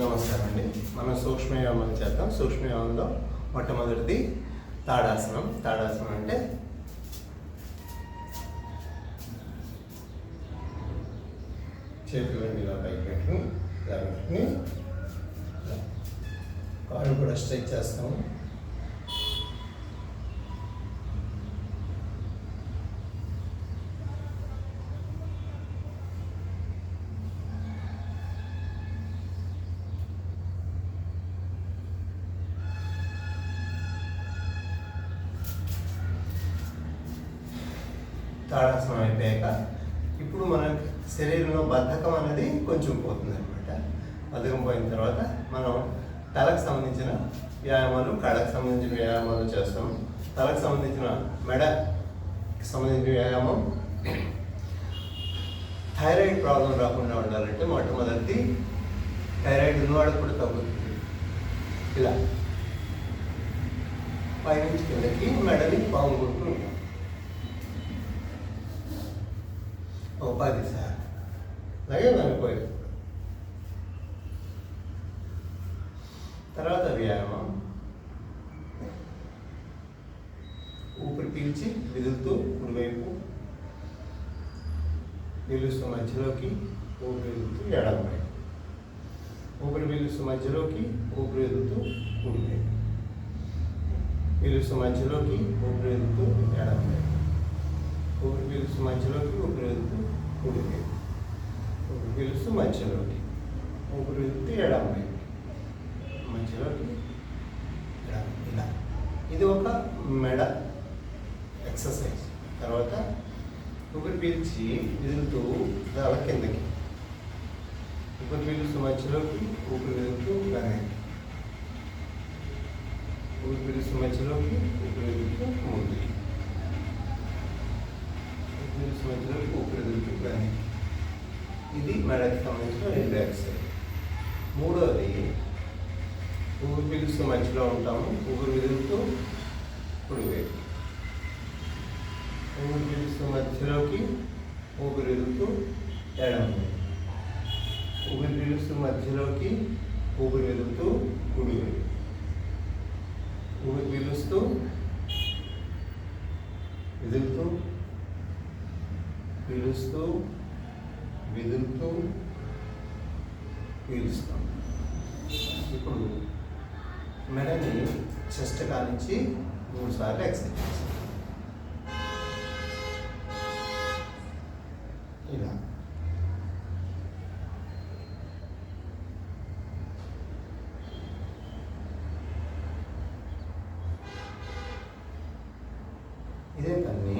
నమస్కారం అండి మనం సూక్ష్మయోగం చేద్దాం. సూక్ష్మయోగంలో మొట్టమొదటిది తాడాసనం. తాడాసనం అంటే చేతులని ఇలా పైకి పెట్టుకుని ఇలా పెట్టుకుని కాళ్ళు కూడా స్ట్రెచ్ చేస్తాము. తాడాసనం అయిపోయాక ఇప్పుడు మన శరీరంలో బద్ధకం అనేది కొంచెం పోతుంది అనమాట బద్ధకం పోయిన తర్వాత మనం తలకు సంబంధించిన వ్యాయామాలు కళ్ళకు సంబంధించిన వ్యాయామాలు చేస్తాం. తలకు సంబంధించిన మెడకి సంబంధించిన వ్యాయామం. థైరాయిడ్ ప్రాబ్లం రాకుండా ఉండాలంటే మొట్టమొదటి థైరాయిడ్ ఉన్నవాడు కూడా తగ్గుతుంది. ఇలా. పైనుంచి కిందకి మెడని పాముకుంటూ ఉంటాం. ఉపాధి సార్ అలాగే వెళ్ళిపోయి తర్వాత వ్యాయామం. ఊపిరి పీల్చి విదులుతూ కుడివైపు పీలుస్తూ మధ్యలోకి ఊపిరి వదులుతూ ఎడమవైపు. ఊపిరి పీలుస్తూ మధ్యలోకి ఊపిరి వదులుతూ కుడివైపు. పీలుస్తూ మధ్యలోకి ఊపిరి వదులుతూ ఎడమవైపు. ఊపిరి పీలుస్తూ మధ్యలోకి ఊపిరి వదులుతూ కుడివైపు ఒకరు గెలుస్తూ మధ్యలోకి ఊపిరి వదులుతూ ఎడమవైపు మధ్యలోకి ఎడమ ఇలా ఇది ఒక మెడ ఎక్సర్సైజ్. తర్వాత ఊపిరి పీల్చి వెళ్తూ అలా కిందకి. ఊపిరి పీలుస్తూ మధ్యలోకి ఒకరు వెళ్తూ వెనక్కి. ఊపిరి పీలుస్తూ మధ్యలోకి ఒకరు వెళ్తూ ముందుకి. ఊపిరి మధ్యలోకి ఊపిరి వదులుతూ వెనక్కి ఇది మెడకి సంబంధించిన రెండు ఎక్సర్సైజ్ మూడవది ఊపిరి పీలుస్తూ మధ్యలో ఉంటాము ఊపిరి వదులుతూ కుడివైపు ఊపిరి పీలుస్తూ మధ్యలోకి ఊపిరి వదులుతూ ఎడమ ఊపిరి పీలుస్తూ మధ్యలోకి ఊపిరి వదులుతూ కుడివైపు ఊపిరి పీలుస్తూ విదులుతూ పిలుస్తూ విదులుతూ పీలుస్తాం. ఇప్పుడు మెడని చెస్ట్ కానించి మూడు సార్లు ఎక్సర్సైజ్ ఇలా ఇదే పని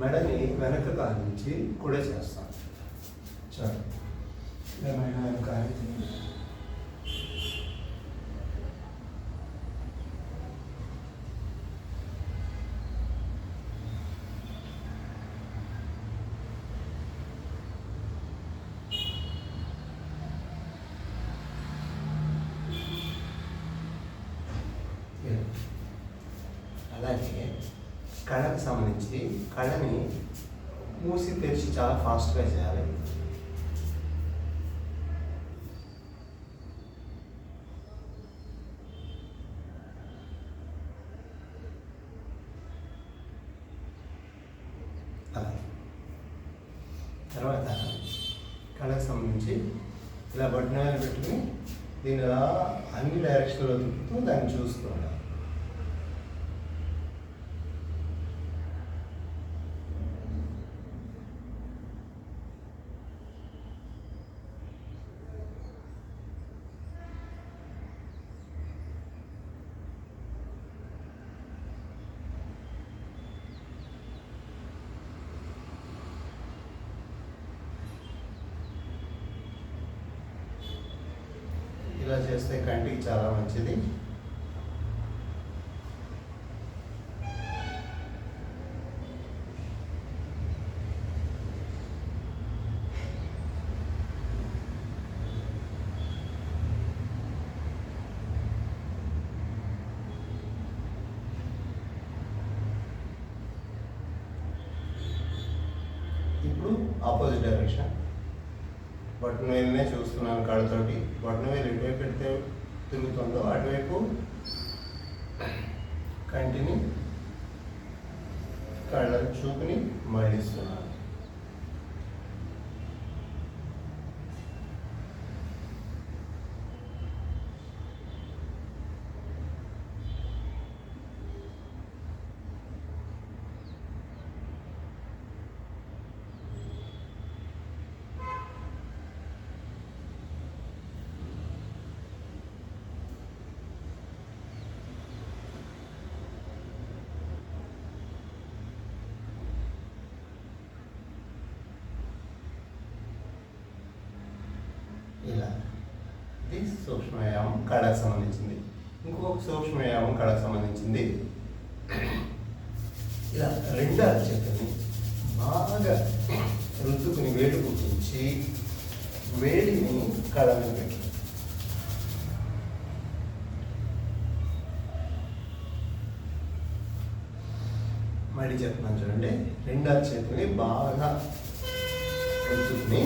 మెడని వెనక కానించి కూడా చేస్తాం చాలు ఏమైనా అలాగే కళకు సంబంధించి కళని మూసి తెరిచి చాలా ఫాస్ట్గా చేయాలి. తర్వాత కళ్ళకు సంబంధించి ఇలా బొట్టనాలు పెట్టుకుని దీని అన్ని డైరెక్షన్లో తిప్పుతూ దాన్ని చూస్తూ ఉండాలి. ఇలా చేస్తే కంటికి చాలా మంచిది. బటన్ వేలునే చూస్తున్నాను కాళ్ళతోటి. బటన్ వేలు ఎటువైపు పెడితే తిరుగుతుందో అటువైపు కంటిని కళ్ళ చూపుని మళ్ళిస్తున్నాను ఇలా ఇది సూక్ష్మయామం కళకు సంబంధించింది. ఇంకొక సూక్ష్మయామం కళకు సంబంధించింది. ఇలా రెండు అరచేతుల్ని బాగా రుద్దుకుని వేడి పుట్టించి వేడిని కళ మీద పెట్టి మళ్ళీ చెప్తున్నాను చూడండి. రెండు అరచేతుల్ని బాగా రుద్దుకుని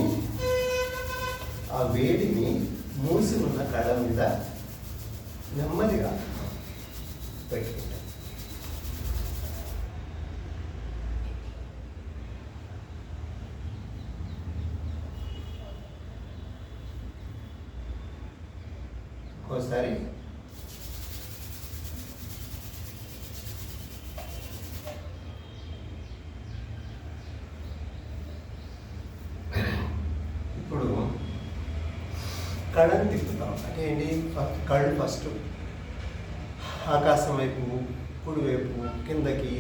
ఆ వేడిని మూసి ఉన్న కళ్ళ మీద నెమ్మదిగా పెట్టుకుంటాం. ఒకసారి ఇప్పుడు కళ్ళని తిప్పుతాం. అంటే ఏంటి? ఫస్ట్ కళ్ళు ఫస్ట్ ఆకాశం వైపు కుడి వైపు కిందకి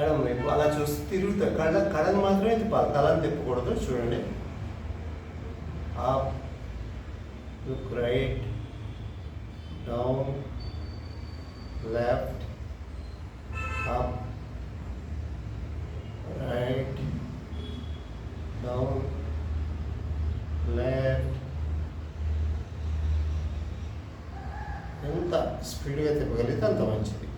ఎడం వైపు అలా చూసి తిరుగుతారు కళ్ళ కళ్ళని మాత్రమే తిప్పాలి. తలని తిప్పకూడదు. చూడండి. Up look right down left up right down left ఎంత స్పీడ్గా తిప్పగలిగితే అంత మంచిది.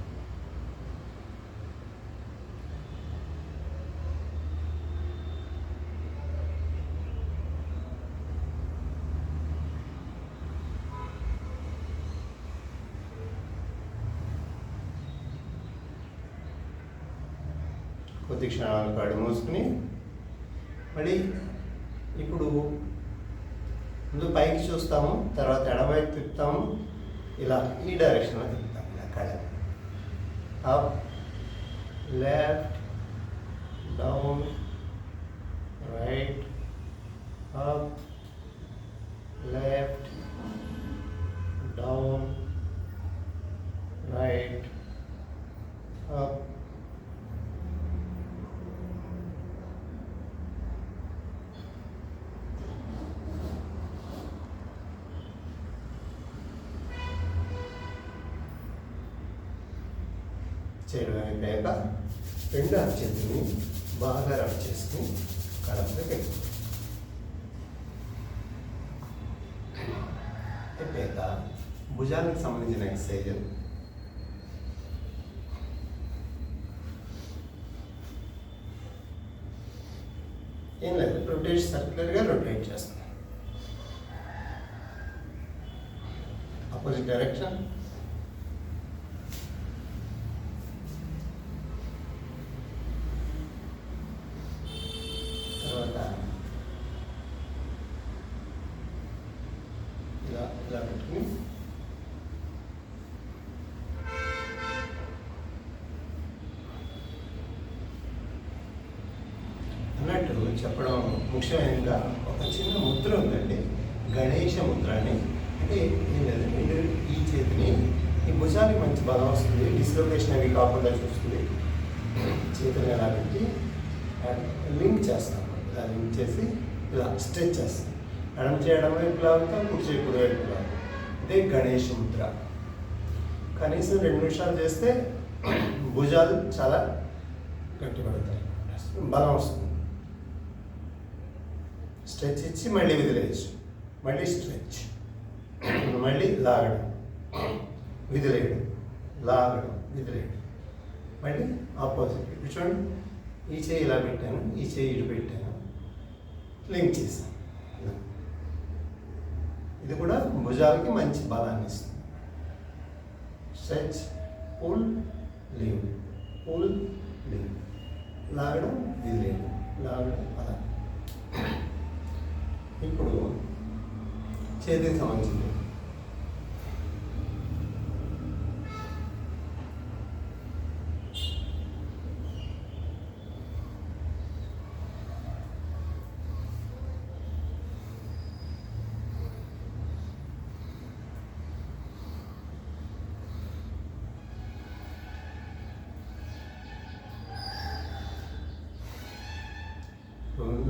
కొద్ది క్షణాలు కళ్ళు మూసుకుని మళ్ళీ ఇప్పుడు ముందు పైకి చూస్తాము తర్వాత ఎడవైపు తిప్పుతాము ఇలా ఈ డైరెక్షన్లో తిప్పుతాం ఇలా కళ up left down right up left down right up చేయడం అయిపోయాక రెండు అరచేతిని బాగా రబ్ చేసుకుని కడుపులో పెట్టుకుంటాం అయిపోయాక భుజానికి సంబంధించిన ఎక్సర్సైజ్ ఏం లేదు రొటేట్ సర్క్యులర్గా రొటేట్ చేస్తాం. అపోజిట్ డైరెక్షన్ తర్వాత ఇలా పెట్టుకుని అన్నట్టు చెప్పడం ముఖ్యమైనగా ఒక చిన్న ముద్ర ఉందండి. గణేష ముద్ర అని. అంటే ఏం లేదంటే ఈ చేతిని ఈ భుజానికి మంచి బలం వస్తుంది డిస్లోకేషన్ అవి కాకుండా చూస్తుంది. చేతులు ఎలా పెట్టి లింక్ చేస్తాం. ఇలా లింక్ చేసి ఇలా స్ట్రెచ్ చేస్తాం. ఎడం చేయడం వైపు లాగుతాం కుడి చేయి కుడి వైపు లాగుతాం ఇదే గణేష్ ముద్ర. కనీసం రెండు నిమిషాలు చేస్తే భుజాలు చాలా గట్టిపడతాయి. బలం వస్తుంది. స్ట్రెచ్ ఇచ్చి మళ్ళీ విదిలేయచ్చు. మళ్ళీ స్ట్రెచ్. మళ్ళీ లాగడం. విదిలేయడం. లాగడం. విదిలేయడం. మళ్ళీ ఆపోజిట్. ఇప్పుడు చూడండి. ఈ చేయి ఇలా పెట్టాను ఈ చేయి ఇటు పెట్టాను. లింక్ చేశాను. ఇది కూడా భుజాలకి మంచి బలాన్ని ఇస్తుంది. Stretch pull leave. Pull leave. లాగడం ఇది లేదు లాగడం అలా. ఇప్పుడు చేతికి సంబంధించింది.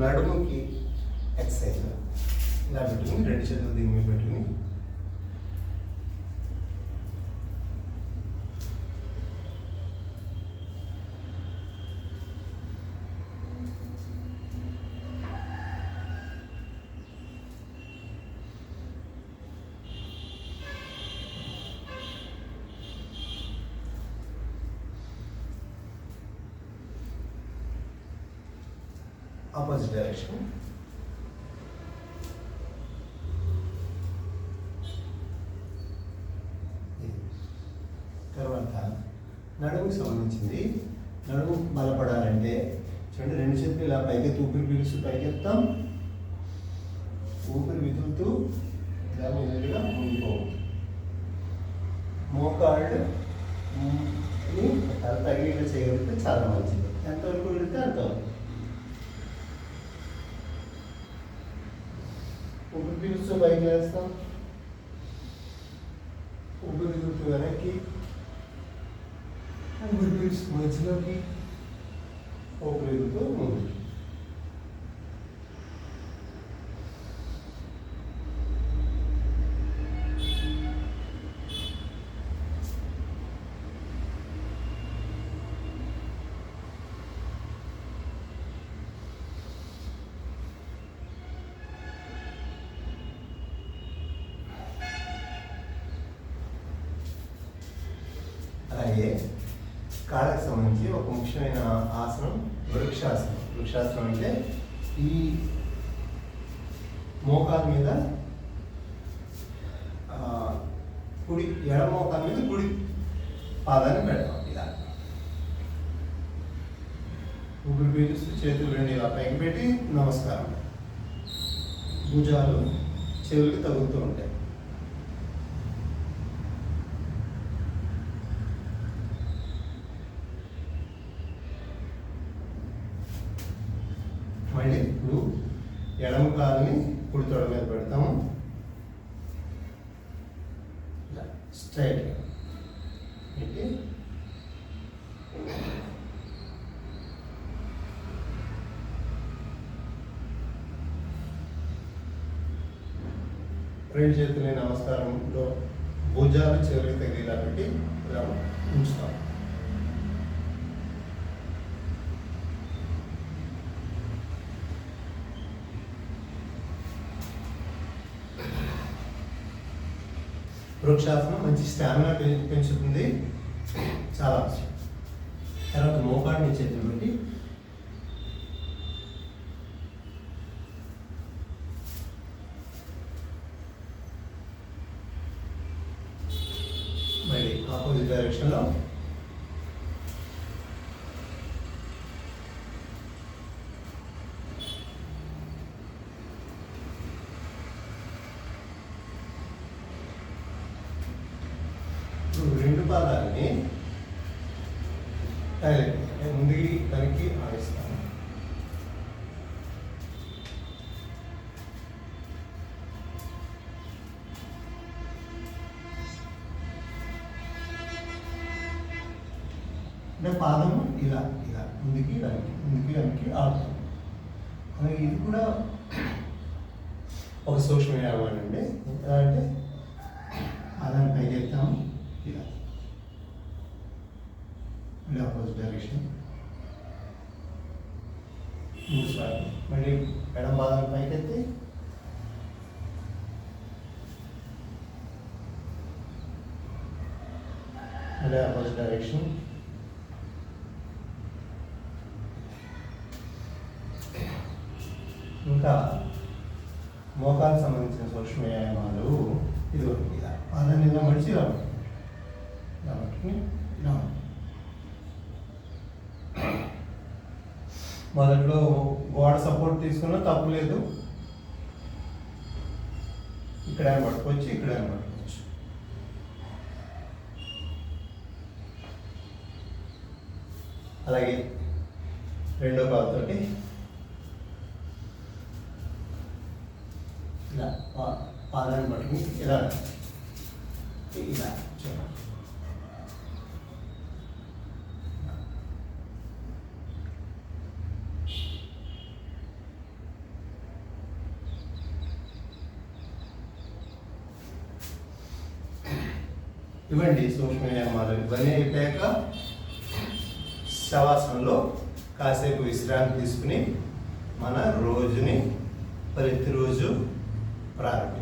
నడుముకి ఎక్సర్సైజ్ ఇలా పెట్టుకుని రెండు చేతులు దీని మీద పెట్టుకుని ఆపోజిట్ డైరెక్షన్ తర్వాత నడుముకి సంబంధించింది. నడుము బలపడాలంటే చూడండి రెండు చేతులు ఇలా పైకి ఊపిరి పీలుస్తూ పైకి ఎత్తాం. ఊపిరి విదులుతూ ఇలా మెల్లిగా ముందుకో మోకాళ్ళు ని తల చేయగలిగితే చాలా మంచిది. ఎంతవరకు వెళితే అంతవరకు. ఊపిరి పీలుస్తూ పైకి వేస్తాం ఊపిరి విదులుతూ వెనక్కి ఊపిరి పీలుస్తూ మధ్యలోకి ఊపిరి విదులుతూ ముందుకి అలాగే కాళ్ళకి సంబంధించి ఒక ముఖ్యమైన ఆసనం వృక్షాసనం. వృక్షాసనం అంటే ఈ మోకాల మీద కుడి ఎడమ మోకాల మీద కుడి పాదాన్ని పెడతాం ఇలా. ఇప్పుడు పీలుస్తూ చేతులు రెండు ఇలా పైకి పెట్టి నమస్కారం. భుజాలు చెవులకు తగులుతూ ఉంటాయి మళ్ళీ ఇప్పుడు ఎడమ కాలుని కుడి తొడ మీద పెడతాము స్ట్రైట్ పెట్టి రెండు చేతులని నమస్కారంలో భుజాలు చివరికి తగిలేలా పెట్టి ఇలా ఉంచుతాం. వృక్షాసనం మంచి స్టామినా పెంచుతుంది. చాలా అవసరం. తర్వాత మోకాడిని చేతులు పెట్టి మళ్ళీ ఆపోజిట్ డైరెక్షన్లో ఇప్పుడు రెండు పాదాలని డైరెక్ట్ ముందుకి వెనక్కి ఆడిస్తాను అంటే పాదము ఇలా ఇలా. ముందుకి దానికి ముందుకి దానికి ఆడుతాం అలాగే ఇది కూడా ఒక సూక్ష్మ వ్యాయామం అండి ఎలా అంటే పాదాన్ని పైకి వెళ్తాము ఇలా మళ్ళీ ఆపోజిట్ డైరెక్షన్ మళ్ళీ ఎడం పాదాన్ని పైకెత్తి. మళ్ళీ ఆపోజిట్ డైరెక్షన్ ఇంకా మోకాలకు సంబంధించిన సూక్ష్మ వ్యాయామాలు. ఇది ఒకటి ఇలా. పాదాన్ని ఇలా మడిచి ఇలా. ఇలా పట్టుకుని ఇలా. మొదట్లో వాడు సపోర్ట్ తీసుకున్నా తప్పు లేదు. ఇక్కడ ఆయన పట్టుకోవచ్చు ఇక్కడ ఆయన పట్టుకోవచ్చు అలాగే రెండో కాలుతోటి ఇలా పాదాన్ని పట్టుకుని ఇలా ఇలా చూడండి ఇవ్వండి సూక్ష్మ వ్యాయామాలు ఇవన్నీ అయిపోయాక శవాసనంలో కాసేపు విశ్రాంతి తీసుకుని మన రోజుని ప్రతిరోజు ప్రారంభం